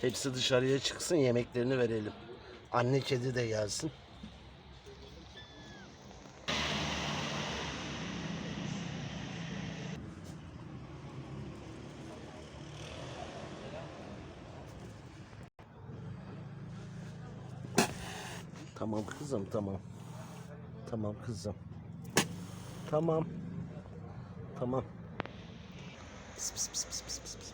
Hepsi dışarıya çıksın yemeklerini verelim. Anne kedi de gelsin. Tamam kızım tamam. Tamam kızım. Tamam. Tamam. Pıs pıs pıs pıs pıs pıs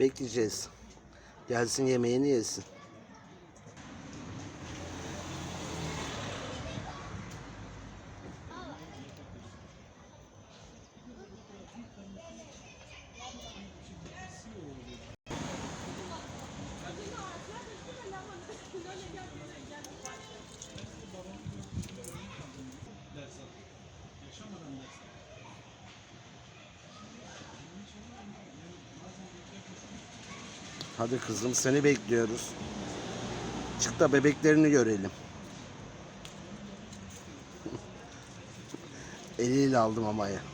Bekleyeceğiz. Gelsin yemeğini yesin. Hadi kızım seni bekliyoruz. Çık da bebeklerini görelim. Eliyle aldım ama ya. Kızım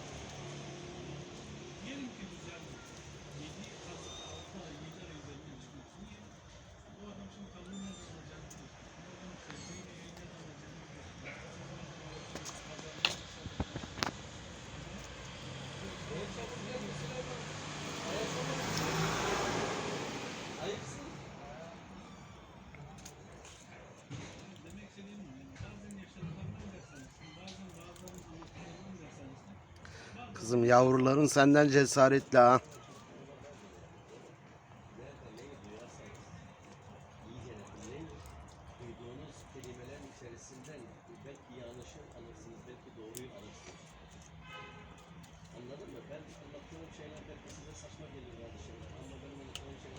yavruların senden cesaretli ha. duyduğunuz kelimelerin içerisinden belki yanlışı alırsınız, belki doğruyu alırsınız. Anladın mı? Ben anlattığım şeyler belki size saçma gelir bazı şeyler. Ama benim anlattığım şeyler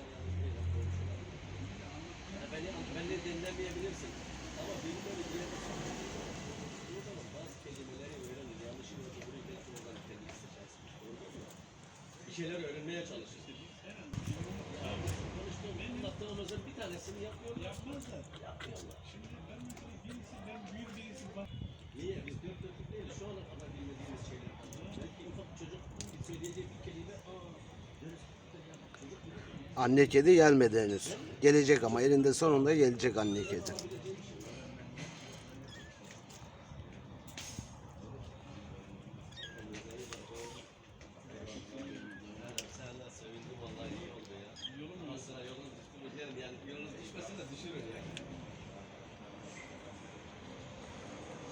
yanlış değil, doğru şeyler. Yani beni, beni dinlemeyebilirsin. Şeyler öğrenmeye konuştuğum, anlattığımızın bir tanesini yapıyor. Yapmazlar. Yapmıyorlar. Niye? Biz dört dörtlük değiliz. Şu ana kadar bilmediğimiz şeyler. Belki ufak çocuk bir söyleyeceği bir kelime aa deriz. Bak Anne kedi gelmedi henüz. Gelecek ama elinde sonunda gelecek anne kedi.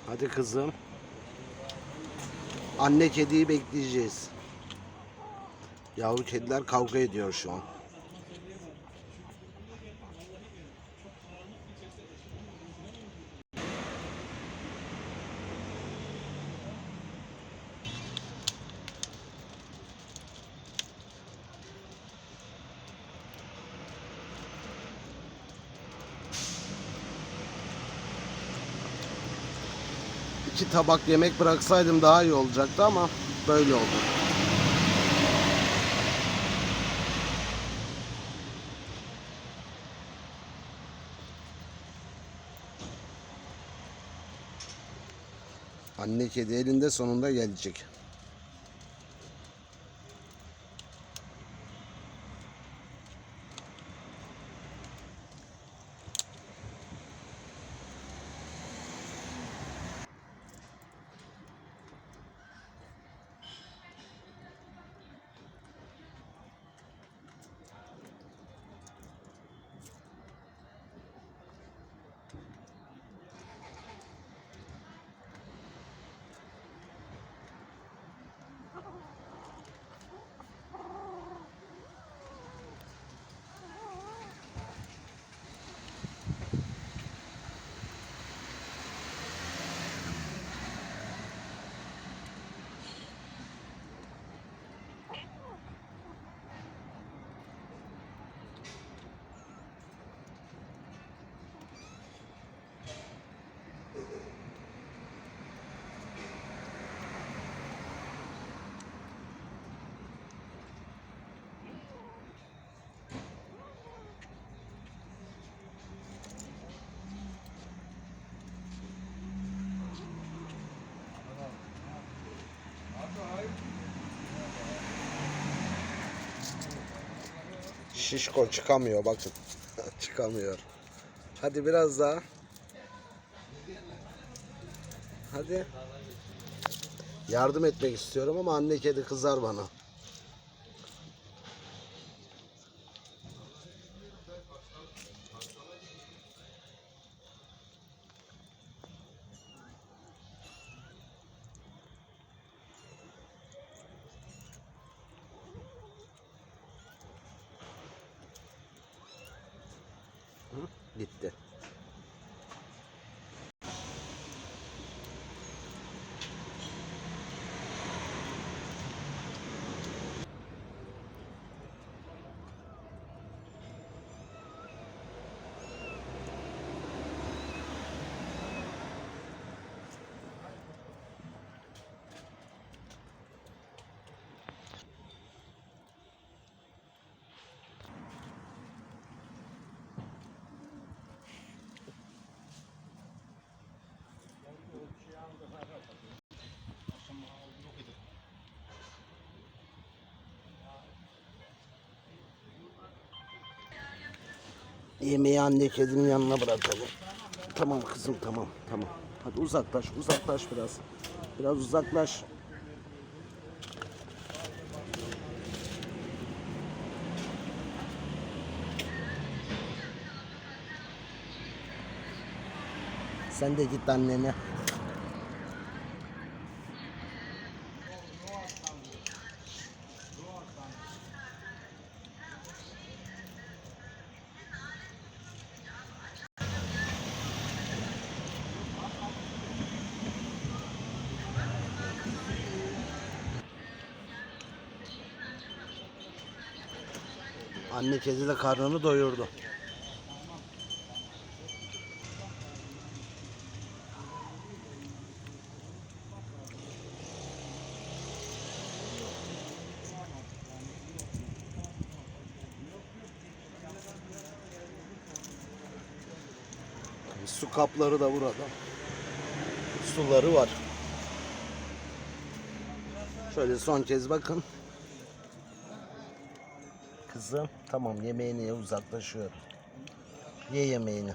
Hadi kızım. Anne kediyi bekleyeceğiz. Yavru kediler kavga ediyor şu an. İki tabak yemek bıraksaydım daha iyi olacaktı ama böyle oldu. Anne kedi elinde sonunda gelecek. Şişko çıkamıyor bakın. çıkamıyor. Hadi biraz daha. Hadi. Yardım etmek istiyorum ama anne kedi kızar bana. Hı? Yemeği anne kedinin yanına bırakalım. Tamam kızım tamam tamam. Hadi uzaklaş uzaklaş biraz. Biraz uzaklaş. Sen de git annene. Anne kedi de karnını doyurdu. Su kapları da burada. Suları var. Şöyle son kez bakın. Kızım tamam yemeğini ye uzaklaşıyor. Ye yemeğini.